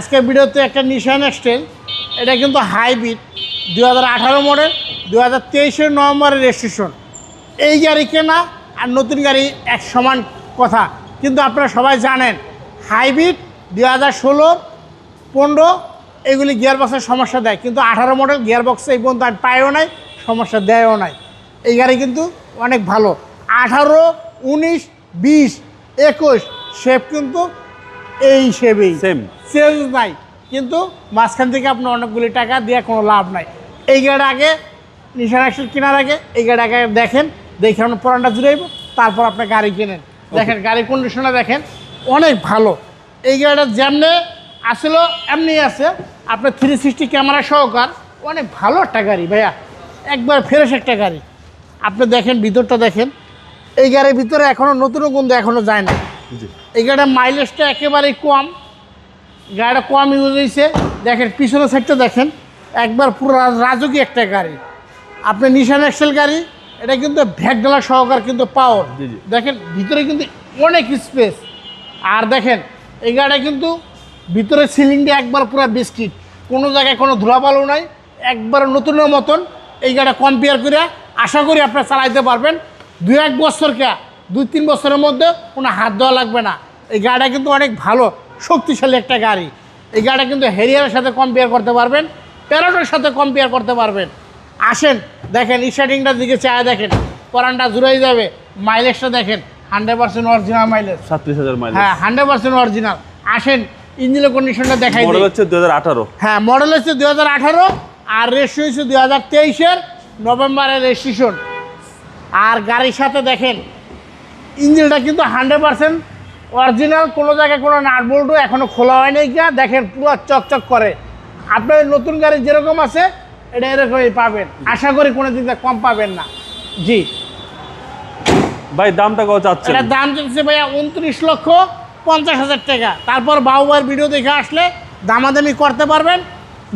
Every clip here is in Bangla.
আজকে ভিডিওতে একটা নিশান এক্সটেল এটা কিন্তু হাইব্রিড দু হাজার আঠারো মডেল দু হাজার তেইশের নভেম্বরের রেজিস্ট্রেশন এই গাড়ি কেনা আর নতুন গাড়ি এক সমান কথা। কিন্তু আপনারা সবাই জানেন হাইব্রিড দু হাজার ষোলো, পনেরো, এগুলি গিয়ার বক্সের সমস্যা দেয়। কিন্তু আঠারো মডেল গিয়ার বক্সে এই পর্যন্ত আমি পাইও নাই, সমস্যা দেয়ও নাই। এই গাড়ি কিন্তু অনেক ভালো। আঠারো, উনিশ, বিশ, একুশ শেপ কিন্তু এই শেপেই Same. চেঞ্জ নাই। কিন্তু মাঝখান থেকে আপনার অনেকগুলি টাকা দিয়ে কোনো লাভ নাই। এই গাড়ি আগে নিশান অ্যাক্সেল কেনার আগে এই গাড়ি আগে দেখেন দেখে আপনার পরানটা জুড়াইব তারপর আপনি গাড়ি কেনেন। দেখেন গাড়ির কন্ডিশনটা দেখেন অনেক ভালো। এই গাড়িটা যেমনে আসলে এমনি আছে। আপনার থ্রি সিক্সটি ক্যামেরা সহকার অনেক ভালো একটা গাড়ি ভাইয়া। একবার ফ্রেশ একটা গাড়ি। আপনি দেখেন ভিতরটা দেখেন। এই গাড়ির ভিতরে এখনও নতুন গন্ধ এখনও যায় না। এই গাড়িটার মাইলেজটা একেবারেই কম। গাড়িটা কম ইউজ হয়েছে। দেখেন পিছনের সাইডটা দেখেন একবার পুরো রা- রাজকীয় একটা গাড়ি। আপনি নিশান এক্সেল গাড়ি এটা কিন্তু ভ্যাকডালা সহকার কিন্তু পাওয়ার। দেখেন ভিতরে কিন্তু অনেক স্পেস আর দেখেন এই গাড়িটা কিন্তু ভিতরে সিলিংটা একবার পুরো বিস্কিট। কোনো জায়গায় কোনো ধুলাবালু নাই। একবার নতুনের মতন এই গাড়িটা কম্পেয়ার করে আশা করি আপনারা চালাইতে পারবেন। দু এক বছরকে দুই তিন বছরের মধ্যে কোনো হাত দেওয়া লাগবে না। এই গাড়িটা কিন্তু অনেক ভালো শক্তিশালী একটা গাড়ি। এই গাড়িটা কিন্তু হেরিয়ারের সাথে কম্পেয়ার করতে পারবেন প্যারোটের সাথে কম্পেয়ার করতে পারবেন। আসেন দেখেন স্টার্টিংটার দিকে চায় দেখেন পরানটা জুড়াই যাবে মাইলেজটা দেখেন হান্ড্রেড পার্সেন্ট অরিজিনাল মাইলেজ সাতত্রিশ হাজার মাইল হ্যাঁ হান্ড্রেড পার্সেন্ট অরিজিনাল আসেন ইঞ্জিনের কন্ডিশনটা দেখাই মডেল হচ্ছে দু হাজার আঠারো। হ্যাঁ মডেল হচ্ছে দু হাজার আঠারো আর রেজিস্ট্রি হচ্ছে দুই হাজার তেইশের নভেম্বরের রেজিস্ট্রেশন আর গাড়ির সাথে দেখেন ইঞ্জিনটা কিন্তু হান্ড্রেড পার্সেন্ট অরিজিনাল কোনো জায়গায় কোনো নাট বল্টু এখনও খোলা হয়নি গিয়া দেখেন পুরো চকচক করে। আপনার নতুন গাড়ি যেরকম আছে এটা এরকমই পাবেন। আশা করি কোনো দিয়ে কম পাবেন না। জি। ভাই দামটা কত চাচ্ছেন? এটার দাম চলছে ভাইয়া উনত্রিশ লক্ষ পঞ্চাশ হাজার টাকা। তারপর বাউবার ভিডিও দেখে আসলে দামাদামি করতে পারবেন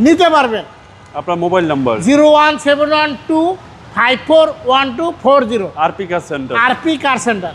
নিতে পারবেন। আপনার mobile number? Zero one seven one two five four one two four zero. RP car centre? RP car centre.